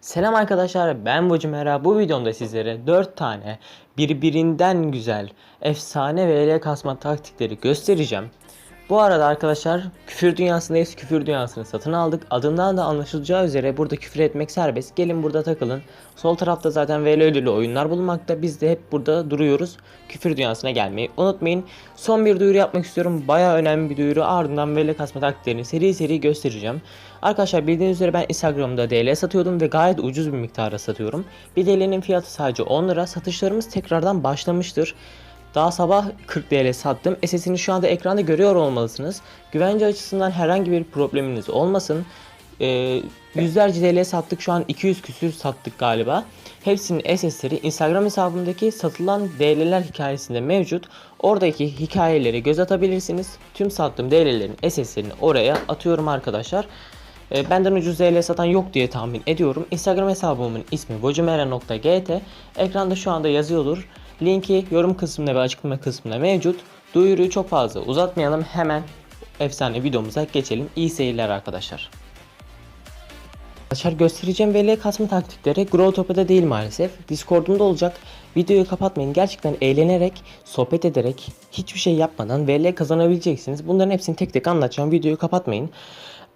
Selam arkadaşlar ben Bocu Mera. Bu videomda sizlere 4 tane birbirinden güzel efsane VL kasma taktikleri göstereceğim. Bu arada arkadaşlar küfür dünyasındayız. Küfür dünyasını satın aldık. Adından da anlaşılacağı üzere burada küfür etmek serbest. Gelin burada takılın. Sol tarafta zaten VL ödüllü oyunlar bulunmakta. Biz de hep burada duruyoruz. Küfür dünyasına gelmeyi unutmayın. Son bir duyuru yapmak istiyorum. Baya önemli bir duyuru. Ardından VL kasma taktiklerini seri seri göstereceğim. Arkadaşlar bildiğiniz üzere ben Instagram'da DL satıyordum ve gayet ucuz bir miktara satıyorum. Bir DL'nin fiyatı sadece 10 lira. Satışlarımız tekrardan başlamıştır. Daha sabah 40 TL sattım. SS'ini şu anda ekranda görüyor olmalısınız. Güvence açısından herhangi bir probleminiz olmasın. Ee, yüzlerce TL sattık. Şu an 200 küsür sattık galiba. Hepsinin SS'leri Instagram hesabımdaki satılan DL'ler hikayesinde mevcut. Oradaki hikayeleri göz atabilirsiniz. Tüm sattığım DL'lerin SS'lerini oraya atıyorum arkadaşlar. E, benden ucuz DL satan yok diye tahmin ediyorum. Instagram hesabımın ismi bocumera.gt. Ekranda şu anda yazıyordur. Linki yorum kısmında ve açıklama kısmında mevcut. Duyuruyu çok fazla uzatmayalım. Hemen efsane videomuza geçelim. İyi seyirler arkadaşlar. Arkadaşlar göstereceğim VL kasma taktikleri Growtopia'da değil maalesef. Discord'umda olacak. Videoyu kapatmayın. Gerçekten eğlenerek, sohbet ederek, hiçbir şey yapmadan VL kazanabileceksiniz. Bunların hepsini tek tek anlatacağım. Videoyu kapatmayın.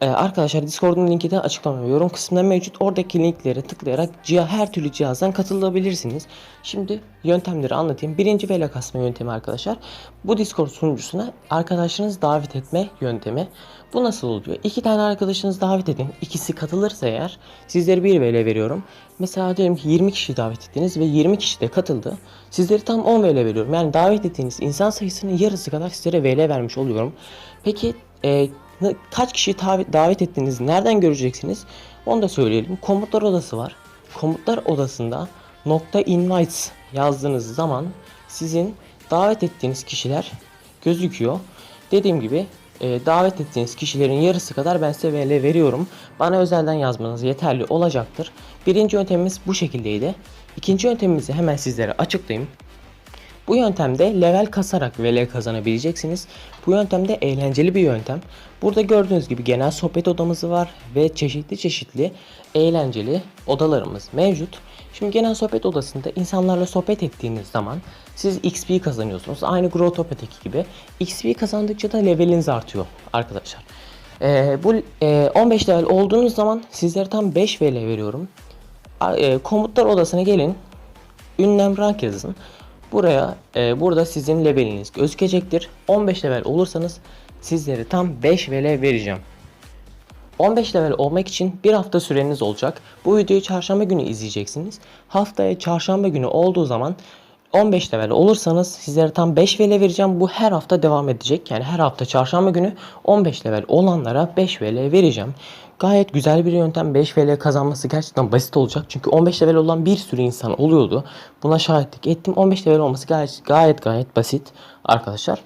Ee, arkadaşlar Discord'un linki de açıklama yorum kısmında mevcut. Oradaki linkleri tıklayarak ciha, her türlü cihazdan katılabilirsiniz. Şimdi yöntemleri anlatayım. Birinci VL kasma yöntemi arkadaşlar. Bu Discord sunucusuna arkadaşlarınızı davet etme yöntemi. Bu nasıl oluyor? İki tane arkadaşınızı davet edin. İkisi katılırsa eğer sizlere bir VL veriyorum. Mesela diyelim ki 20 kişi davet ettiniz ve 20 kişi de katıldı. Sizlere tam 10 VL veriyorum. Yani davet ettiğiniz insan sayısının yarısı kadar sizlere VL vermiş oluyorum. Peki e, kaç kişi tav- davet ettiğiniz nereden göreceksiniz? Onu da söyleyelim. Komutlar odası var. Komutlar odasında nokta invites yazdığınız zaman sizin davet ettiğiniz kişiler gözüküyor. Dediğim gibi e, davet ettiğiniz kişilerin yarısı kadar ben size VL veriyorum. Bana özelden yazmanız yeterli olacaktır. Birinci yöntemimiz bu şekildeydi. İkinci yöntemimizi hemen sizlere açıklayayım. Bu yöntemde level kasarak VL kazanabileceksiniz. Bu yöntemde eğlenceli bir yöntem. Burada gördüğünüz gibi genel sohbet odamız var ve çeşitli çeşitli eğlenceli odalarımız mevcut. Şimdi genel sohbet odasında insanlarla sohbet ettiğiniz zaman siz XP kazanıyorsunuz. Aynı Growtopia'daki gibi. XP kazandıkça da leveliniz artıyor arkadaşlar. Ee, bu e, 15 level olduğunuz zaman sizlere tam 5 VL veriyorum. E, komutlar odasına gelin ünlem rank yazın. Buraya e, burada sizin leveliniz gözükecektir. 15 level olursanız sizlere tam 5 VL vereceğim. 15 level olmak için bir hafta süreniz olacak. Bu videoyu çarşamba günü izleyeceksiniz. Haftaya çarşamba günü olduğu zaman 15 level olursanız sizlere tam 5 VL vereceğim. Bu her hafta devam edecek. Yani her hafta çarşamba günü 15 level olanlara 5 VL vereceğim. Gayet güzel bir yöntem. 5 VL kazanması gerçekten basit olacak. Çünkü 15 level olan bir sürü insan oluyordu. Buna şahitlik ettim. 15 level olması gayet gayet gayet basit arkadaşlar.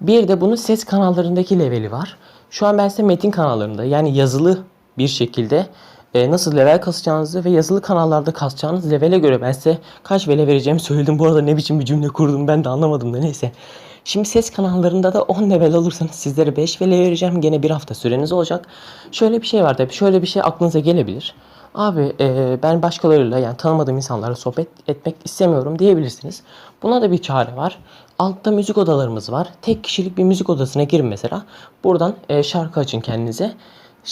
Bir de bunun ses kanallarındaki leveli var. Şu an ben size metin kanallarında yani yazılı bir şekilde e, nasıl level kasacağınızı ve yazılı kanallarda kasacağınız levele göre ben size kaç vele vereceğimi söyledim. Bu arada ne biçim bir cümle kurdum ben de anlamadım da neyse. Şimdi ses kanallarında da 10 level olursanız sizlere 5 vele vereceğim. Gene bir hafta süreniz olacak. Şöyle bir şey var tabii. Şöyle bir şey aklınıza gelebilir. Abi e, ben başkalarıyla yani tanımadığım insanlarla sohbet etmek istemiyorum diyebilirsiniz. Buna da bir çare var. Altta müzik odalarımız var. Tek kişilik bir müzik odasına girin mesela. Buradan e, şarkı açın kendinize.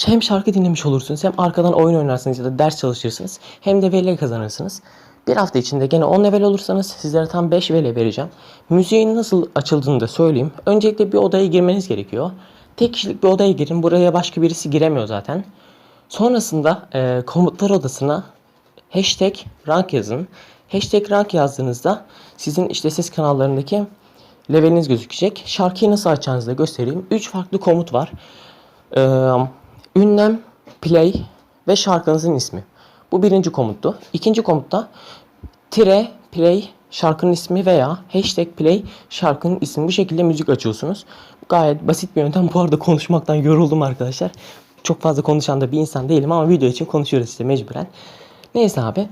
Hem şarkı dinlemiş olursunuz hem arkadan oyun oynarsınız ya da ders çalışırsınız. Hem de VL kazanırsınız. Bir hafta içinde gene 10 level olursanız sizlere tam 5 VL vereceğim. Müziğin nasıl açıldığını da söyleyeyim. Öncelikle bir odaya girmeniz gerekiyor. Tek kişilik bir odaya girin. Buraya başka birisi giremiyor zaten. Sonrasında e, komutlar odasına hashtag rank yazın. Hashtag rank yazdığınızda sizin işte ses kanallarındaki leveliniz gözükecek. Şarkıyı nasıl açacağınızı da göstereyim. 3 farklı komut var. Ee, ünlem, play ve şarkınızın ismi. Bu birinci komuttu. İkinci komutta tire, play, şarkının ismi veya hashtag play, şarkının ismi. Bu şekilde müzik açıyorsunuz. Gayet basit bir yöntem. Bu arada konuşmaktan yoruldum arkadaşlar. Çok fazla konuşan da bir insan değilim ama video için konuşuyoruz işte mecburen. Neyse abi.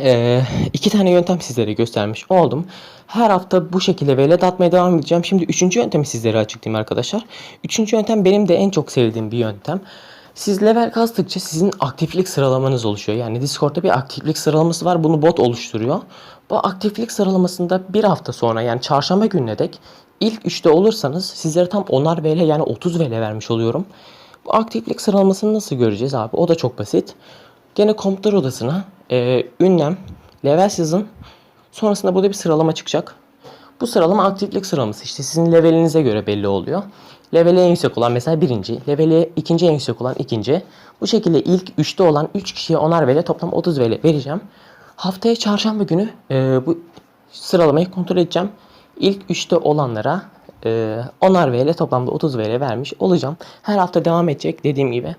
Ee, iki tane yöntem sizlere göstermiş oldum. Her hafta bu şekilde velet atmaya devam edeceğim. Şimdi üçüncü yöntemi sizlere açıklayayım arkadaşlar. Üçüncü yöntem benim de en çok sevdiğim bir yöntem. Siz level kastıkça sizin aktiflik sıralamanız oluşuyor. Yani Discord'da bir aktiflik sıralaması var. Bunu bot oluşturuyor. Bu aktiflik sıralamasında bir hafta sonra yani çarşamba gününe dek ilk 3'te olursanız sizlere tam 10'ar VL yani 30 VL vermiş oluyorum. Bu aktiflik sıralamasını nasıl göreceğiz abi? O da çok basit. Gene komutan odasına e, ünlem, level sizin sonrasında burada bir sıralama çıkacak. Bu sıralama aktiflik sıralaması. İşte sizin levelinize göre belli oluyor. Leveli en yüksek olan mesela birinci. Leveli ikinci en yüksek olan ikinci. Bu şekilde ilk üçte olan 3 kişiye onar vele toplam 30 vele vereceğim. Haftaya çarşamba günü e, bu sıralamayı kontrol edeceğim. İlk üçte olanlara e, onar vele toplamda 30 vele vermiş olacağım. Her hafta devam edecek dediğim gibi.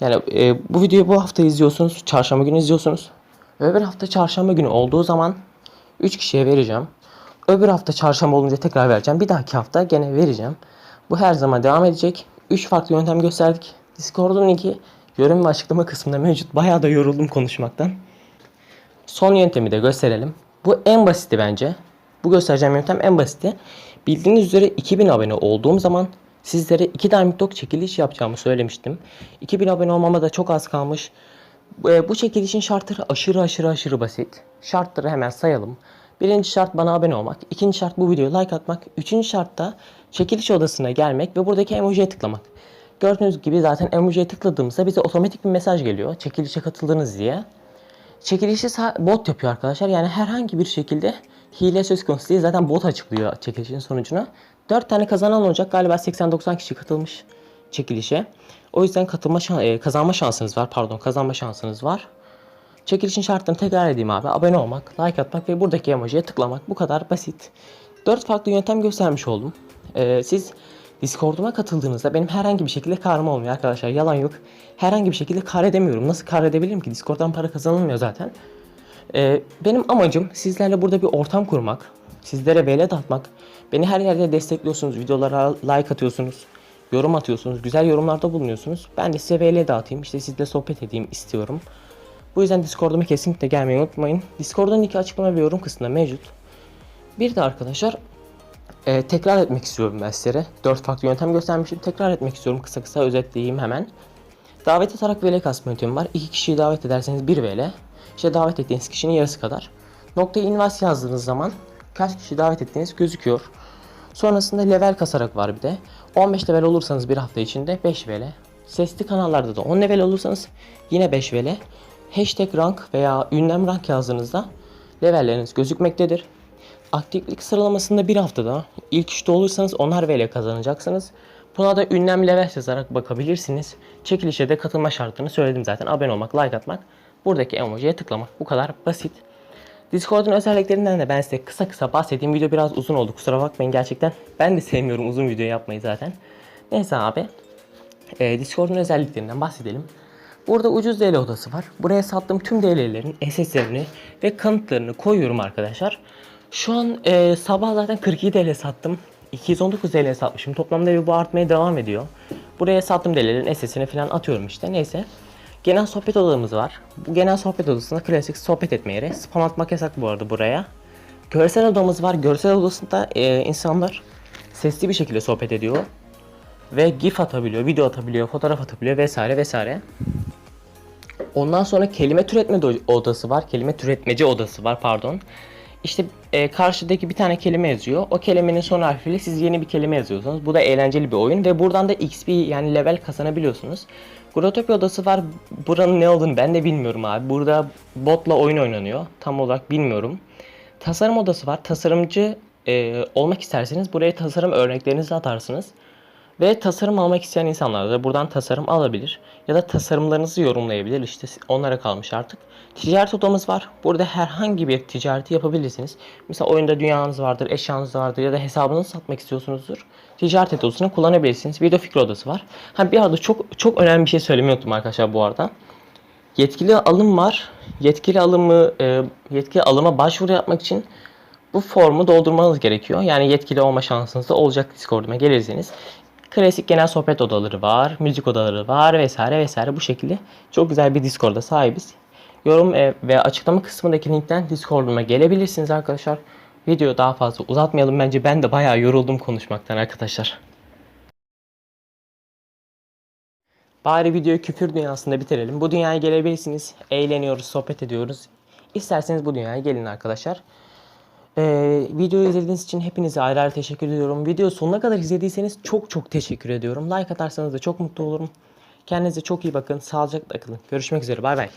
Yani e, bu videoyu bu hafta izliyorsunuz. Çarşamba günü izliyorsunuz. Öbür hafta çarşamba günü olduğu zaman 3 kişiye vereceğim. Öbür hafta çarşamba olunca tekrar vereceğim. Bir dahaki hafta gene vereceğim. Bu her zaman devam edecek. 3 farklı yöntem gösterdik. Discord'un linki yorum ve açıklama kısmında mevcut. Bayağı da yoruldum konuşmaktan. Son yöntemi de gösterelim. Bu en basiti bence. Bu göstereceğim yöntem en basiti. Bildiğiniz üzere 2000 abone olduğum zaman sizlere 2 Diamond Dog çekiliş yapacağımı söylemiştim. 2000 abone olmama da çok az kalmış. Bu, bu çekilişin şartları aşırı aşırı aşırı basit. Şartları hemen sayalım. Birinci şart bana abone olmak. İkinci şart bu videoya like atmak. Üçüncü şart da çekiliş odasına gelmek ve buradaki emojiye tıklamak. Gördüğünüz gibi zaten emojiye tıkladığımızda bize otomatik bir mesaj geliyor. Çekilişe katıldınız diye. Çekilişi bot yapıyor arkadaşlar. Yani herhangi bir şekilde hile söz konusu değil. Zaten bot açıklıyor çekilişin sonucunu. 4 tane kazanan olacak. Galiba 80-90 kişi katılmış çekilişe. O yüzden katılma şan- e, kazanma şansınız var. Pardon kazanma şansınız var. Çekilişin şartlarını tekrar edeyim abi. Abone olmak, like atmak ve buradaki emojiye tıklamak. Bu kadar basit. 4 farklı yöntem göstermiş oldum. Ee, siz Discord'uma katıldığınızda benim herhangi bir şekilde karım olmuyor arkadaşlar. Yalan yok. Herhangi bir şekilde kar edemiyorum. Nasıl kar edebilirim ki? Discord'dan para kazanılmıyor zaten. Ee, benim amacım sizlerle burada bir ortam kurmak. Sizlere velet atmak. Beni her yerde destekliyorsunuz. Videolara like atıyorsunuz. Yorum atıyorsunuz. Güzel yorumlarda bulunuyorsunuz. Ben de size VL dağıtayım. İşte sizle sohbet edeyim istiyorum. Bu yüzden Discord'uma kesinlikle gelmeyi unutmayın. Discord'un linki açıklama ve yorum kısmında mevcut. Bir de arkadaşlar e, tekrar etmek istiyorum ben sizlere. 4 farklı yöntem göstermişim. Tekrar etmek istiyorum. Kısa kısa özetleyeyim hemen. Davet atarak VL kasma yöntemi var. 2 kişiyi davet ederseniz 1 VL. İşte davet ettiğiniz kişinin yarısı kadar. Noktaya invite yazdığınız zaman kaç kişi davet ettiğiniz gözüküyor. Sonrasında level kasarak var bir de. 15 level olursanız bir hafta içinde 5 VL. Sesli kanallarda da 10 level olursanız yine 5 VL. Hashtag rank veya ünlem rank yazdığınızda levelleriniz gözükmektedir. Aktiflik sıralamasında bir haftada ilk üçte olursanız 10'ar VL kazanacaksınız. Buna da ünlem level yazarak bakabilirsiniz. Çekilişe de katılma şartını söyledim zaten. Abone olmak, like atmak, buradaki emojiye tıklamak. Bu kadar basit. Discord'un özelliklerinden de ben size kısa kısa bahsedeyim. Video biraz uzun oldu kusura bakmayın gerçekten. Ben de sevmiyorum uzun video yapmayı zaten. Neyse abi. Ee, Discord'un özelliklerinden bahsedelim. Burada ucuz DL odası var. Buraya sattığım tüm DL'lerin SS'lerini ve kanıtlarını koyuyorum arkadaşlar. Şu an e, sabah zaten 42 DL sattım. 219 DL satmışım. Toplamda ve bu artmaya devam ediyor. Buraya sattığım DL'lerin SS'ini falan atıyorum işte. Neyse. Genel sohbet odamız var. Bu genel sohbet odasında klasik sohbet etme yeri. Spam atmak yasak bu arada buraya. Görsel odamız var. Görsel odasında e, insanlar sesli bir şekilde sohbet ediyor. Ve GIF atabiliyor, video atabiliyor, fotoğraf atabiliyor vesaire vesaire. Ondan sonra kelime türetme odası var. Kelime türetmeci odası var pardon. İşte e, karşıdaki bir tane kelime yazıyor. O kelimenin son harfiyle siz yeni bir kelime yazıyorsunuz. Bu da eğlenceli bir oyun ve buradan da XP yani level kazanabiliyorsunuz. Grotopia odası var. Buranın ne olduğunu ben de bilmiyorum abi. Burada botla oyun oynanıyor. Tam olarak bilmiyorum. Tasarım odası var. Tasarımcı e, olmak isterseniz buraya tasarım örneklerinizi atarsınız. Ve tasarım almak isteyen insanlar da buradan tasarım alabilir. Ya da tasarımlarınızı yorumlayabilir. İşte onlara kalmış artık. Ticaret odamız var. Burada herhangi bir ticareti yapabilirsiniz. Mesela oyunda dünyanız vardır, eşyanız vardır ya da hesabınızı satmak istiyorsunuzdur. Ticaret odasını kullanabilirsiniz. Video fikir odası var. Ha bir arada çok çok önemli bir şey söylemeyi unuttum arkadaşlar bu arada. Yetkili alım var. Yetkili alımı e, yetkili alıma başvuru yapmak için bu formu doldurmanız gerekiyor. Yani yetkili olma şansınız da olacak Discord'uma gelirseniz. Klasik genel sohbet odaları var, müzik odaları var vesaire vesaire bu şekilde çok güzel bir Discord'a sahibiz. Yorum e, ve açıklama kısmındaki linkten Discord'uma gelebilirsiniz arkadaşlar. Video daha fazla uzatmayalım bence ben de bayağı yoruldum konuşmaktan arkadaşlar. Bari videoyu küfür dünyasında bitirelim. Bu dünyaya gelebilirsiniz. Eğleniyoruz, sohbet ediyoruz. İsterseniz bu dünyaya gelin arkadaşlar. Ee, videoyu izlediğiniz için hepinize ayrı ayrı teşekkür ediyorum. Videoyu sonuna kadar izlediyseniz çok çok teşekkür ediyorum. Like atarsanız da çok mutlu olurum. Kendinize çok iyi bakın. Sağlıcakla kalın. Görüşmek üzere. Bay bay.